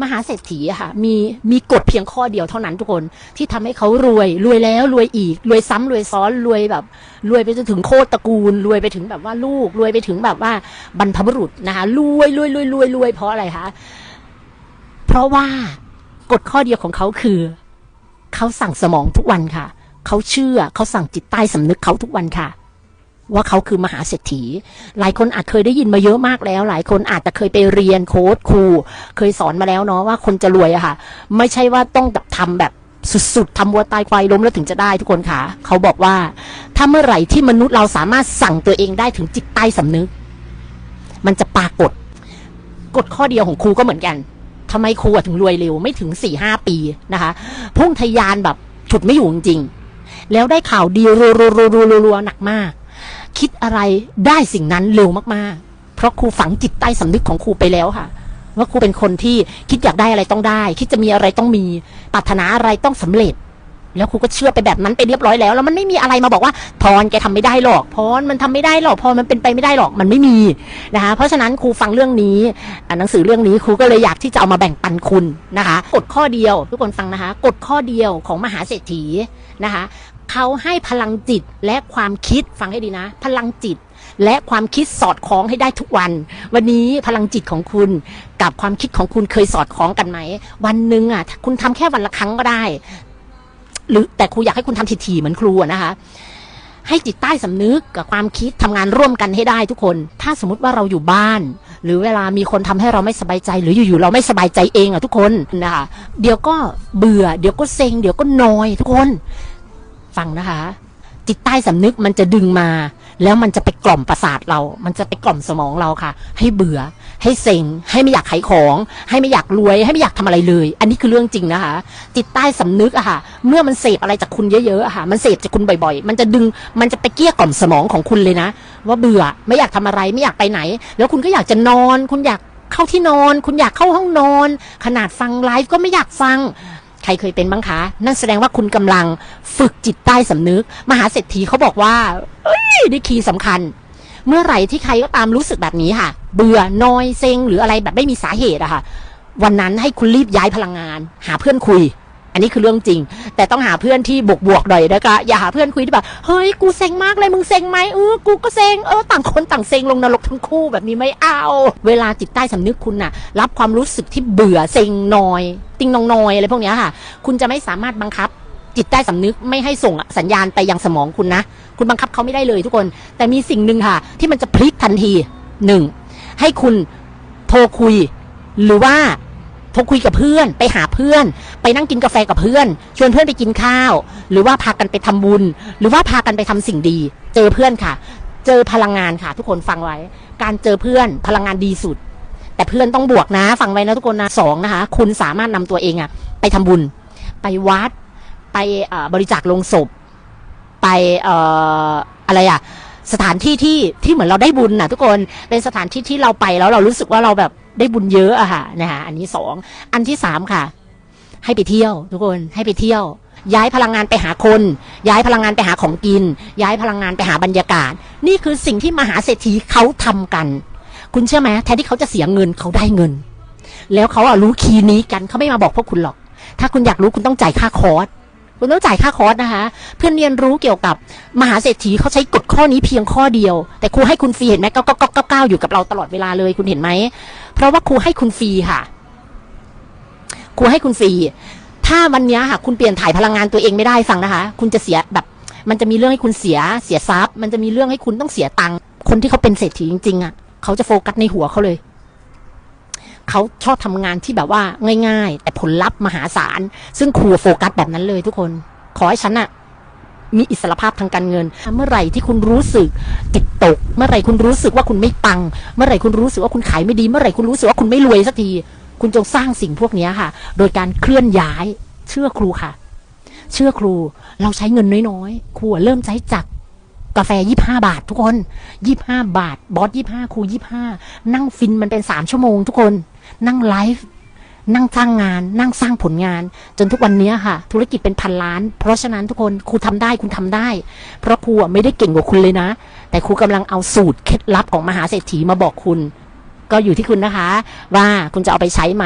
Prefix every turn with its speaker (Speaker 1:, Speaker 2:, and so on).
Speaker 1: มหาเศรษฐีอะค่ะมีมีกฎเพียงข้อเดียวเท่านั้นทุกคนที่ทำให้เขารวยรวยแล้วรวยอีก รวยซ้ำรวยซ้อนรวยแบบ รวยไปจนถึงโคตรตระกูล รวยไปถึงแบบว่าลูก รวยไปถึงแบบว่าบรรพบุรุษนะคะรวยรวยรวยรวยรวยเพราะอะไรคะเพราะว่ากฎข้อเดียวของเขาคือ เขาสั่งสมองทุกวันค่ะ เขาเชื่อเขาสั่งจิตใต้สำนึกเขาทุกวันค่ะ ว่าเขาคือมหาเศรษฐี หลายคนอาจเคยได้ยินมาเยอะมากแล้ว หลายคนอาจจะเคยไปเรียนโค้ดครู เคยสอนมาแล้วเนาะว่าคนจะรวยอะค่ะ ไม่ใช่ว่าต้องแบบทำแบบสุดๆทำวัวตายควายล้มแล้วถึงจะได้ทุกคนค่ะ เขาบอกว่า ถ้าเมื่อไหร่ที่มนุษย์เราสามารถสั่งตัวเองได้ถึงจิตใต้สำนึก มันจะปรากฏ กฎข้อเดียวของครูก็เหมือนกันทำไมครูถึงรวยเร็วไม่ถึงสี่ห้าปีนะคะ พุ่งทะยานแบบฉุดไม่อยู่จริงๆแล้วได้ข่าวดีรัวๆๆๆหนักมาก คิดอะไรได้สิ่งนั้นเร็วมากๆ เพราะครูฝังจิตใต้สำนึกของครูไปแล้วค่ะ ว่าครูเป็นคนที่คิดอยากได้อะไรต้องได้ คิดจะมีอะไรต้องมีปรารถนาอะไรต้องสำเร็จ แล้วครูก็เชื่อไปแบบนั้นไปเรียบร้อยแล้วแล้วมันไม่มีอะไรมาบอกว่าพรแกทำไม่ได้หรอกพรมันทำไม่ได้หรอกพรมันเป็นไปไม่ได้หรอกมันไม่มีนะคะเพราะฉะนั้นครูฟังเรื่องนี้อ่านหนังสือเรื่องนี้ครูก็เลยอยากที่จะเอามาแบ่งปันคุณนะคะกฎข้อเดียว ทุกคนฟังนะคะกฎข้อเดียวของมหาเศรษฐีนะคะ เขาให้พลังจิตและความคิดฟังให้ดีนะ พลังจิตและความคิดสอดคล้องให้ได้ทุกวัน วันนี้พลังจิตของคุณกับความคิดของคุณเคยสอดคล้องกันไหม วันหนึ่งอะคุณทำแค่วันละครั้งก็ได้ หรือแต่ครูอยากให้คุณทำทีๆเหมือนครูนะคะให้จิตใต้สำนึกกับความคิดทำงานร่วมกันให้ได้ทุกคน ถ้าสมมติว่าเราอยู่บ้าน หรือเวลามีคนทำให้เราไม่สบายใจ หรืออยู่ๆเราไม่สบายใจเองอะทุกคนนะคะเดี๋ยวก็เบื่อ เดี๋ยวก็เซ็ง เดี๋ยวก็นอยทุกคน ฟังนะคะ จิตใต้สำนึกมันจะดึงมา แล้วมันจะไปกล่อมประสาทเรา มันจะไปกล่อมสมองเราค่ะ ให้เบื่อ ให้เซ็ง ให้ไม่อยากขายของ ให้ไม่อยากรวย ให้ไม่อยากทำอะไรเลย อันนี้คือเรื่องจริงนะคะ จิตใต้สำนึกอะค่ะ เมื่อมันเสพอะไรจากคุณเยอะๆอะค่ะ มันเสพจากคุณบ่อยๆ มันจะดึง มันจะไปเกี้ยกล่อมสมองของคุณเลยนะ ว่าเบื่อ ไม่อยากทำอะไร ไม่อยากไปไหน แล้วคุณก็อยากจะนอน คุณอยากเข้าที่นอน คุณอยากเข้าห้องนอน ขนาดฟังไลฟ์ก็ไม่อยากฟัง ใครเคยเป็นบ้างคะ นั่นแสดงว่าคุณกำลังฝึกจิตใต้สำนึก มหาเศรษฐีเขาบอกว่าเอ้ยนี่คีย์สำคัญ เมื่อไหร่ที่ใครก็ตามรู้สึกแบบนี้ค่ะ เบื่อ นอย เซ็ง หรืออะไรแบบไม่มีสาเหตุอะค่ะ วันนั้นให้คุณรีบย้ายพลังงาน หาเพื่อนคุย อันนี้คือเรื่องจริง แต่ต้องหาเพื่อนที่บวกบวกๆหน่อยนะคะอย่าหาเพื่อนคุยที่แบบเฮ้ยกูเซ็งมากเลยมึงเซ็งไหมเออกูก็เซ็งเออต่างคนต่างเซ็งลงนรกทั้งคู่แบบนี้ไม่เอา เวลาจิตใต้สำนึกคุณน่ะ รับความรู้สึกที่เบื่อเซ็งนอย ติงนองนอยอะไรพวกนี้ค่ะ คุณจะไม่สามารถบังคับจิตใต้สำนึกไม่ให้ส่งสัญญาณไปยังสมองคุณนะ คุณบังคับเขาไม่ได้เลยทุกคน แต่มีสิ่งหนึ่งค่ะ ที่มันจะพลิกทันทีหนึ่งให้คุณโทรคุย หรือว่า โทรคุยกับเพื่อน ไปหาเพื่อน ไปนั่งกินกาแฟกับเพื่อน ชวนเพื่อนไปกินข้าว หรือว่าพากันไปทำบุญ หรือว่าพากันไปทำสิ่งดี เจอเพื่อนค่ะ เจอพลังงานค่ะ ทุกคนฟังไว้ การเจอเพื่อนพลังงานดีสุด แต่เพื่อนต้องบวกนะ ฟังไว้นะทุกคนนะสองนะคะ คุณสามารถนำตัวเองอะไปทำบุญ ไปวัด ไปบริจาคลงศพ ไปอะไรอะสถานที่ที่ที่เหมือนเราได้บุญนะทุกคน เป็นสถานที่ที่เราไปแล้วเรารู้สึกว่าเราแบบ ได้บุญเยอะอะค่ะนะคะอันนี้สองอันที่สามค่ะ ให้ไปเที่ยว ทุกคนให้ไปเที่ยว ย้ายพลังงานไปหาคน ย้ายพลังงานไปหาของกิน ย้ายพลังงานไปหาบรรยากาศ นี่คือสิ่งที่มหาเศรษฐีเขาทำกัน คุณเชื่อไหมแทนที่เขาจะเสียเงินเขาได้เงิน แล้วเขาอะรู้คีย์นี้กันเขาไม่มาบอกพวกคุณหรอก ถ้าคุณอยากรู้คุณต้องจ่ายค่าคอร์ส คุณต้องจ่ายค่าคอร์สนะคะ เพื่อนเรียนรู้เกี่ยวกับมหาเศรษฐีเขาใช้กฎข้อนี้เพียงข้อเดียว แต่ครูให้คุณฟรีเห็นไหมก้าเก้าเก้าเก้าอยู่กับเราตลอดเวลาเลยคุณเห็นไหม เพราะว่าครูให้คุณฟรีค่ะ ครูให้คุณฟรี ถ้าวันนี้ค่ะ คุณเปลี่ยนถ่ายพลังงานตัวเองไม่ได้ฟังนะคะ คุณจะเสียแบบ มันจะมีเรื่องให้คุณเสียเสียทรัพย์ มันจะมีเรื่องให้คุณต้องเสียตังค์คนที่เขาเป็นเศรษฐีจริงๆอะเขาจะโฟกัสในหัวเขาเลย เขาชอบทำงานที่แบบว่าง่าย ๆ แต่ผลลัพธ์มหาศาล ซึ่งครูโฟกัสแบบนั้นเลยทุกคน ขอให้ฉันอะมีอิสรภาพทางการเงิน เมื่อไหร่ที่คุณรู้สึกติดตก เมื่อไหร่คุณรู้สึกว่าคุณไม่ปัง เมื่อไหร่คุณรู้สึกว่าคุณขายไม่ดี เมื่อไหร่คุณรู้สึกว่าคุณไม่รวยสักที คุณจงสร้างสิ่งพวกนี้ค่ะ โดยการเคลื่อนย้าย เชื่อครูค่ะ เชื่อครู เราใช้เงินน้อยๆ ครูเริ่มใช้จาก กาแฟยี่ห้าบาททุกคนยี่ห้าบาท บอสยี่ห้าครูยี่ห้านั่งฟินมันเป็นสามชั่วโมงทุกคน นั่งไลฟ์นั่งสร้างงาน นั่งสร้างผลงาน จนทุกวันนี้ค่ะ ธุรกิจเป็นพันล้าน เพราะฉะนั้นทุกคนครูทำได้คุณทำได้ เพราะครูอะไม่ได้เก่งกว่าคุณเลยนะ แต่ครูกำลังเอาสูตรเคล็ดลับของมหาเศรษฐีมาบอกคุณ ก็อยู่ที่คุณนะคะ ว่าคุณจะเอาไปใช้ไหม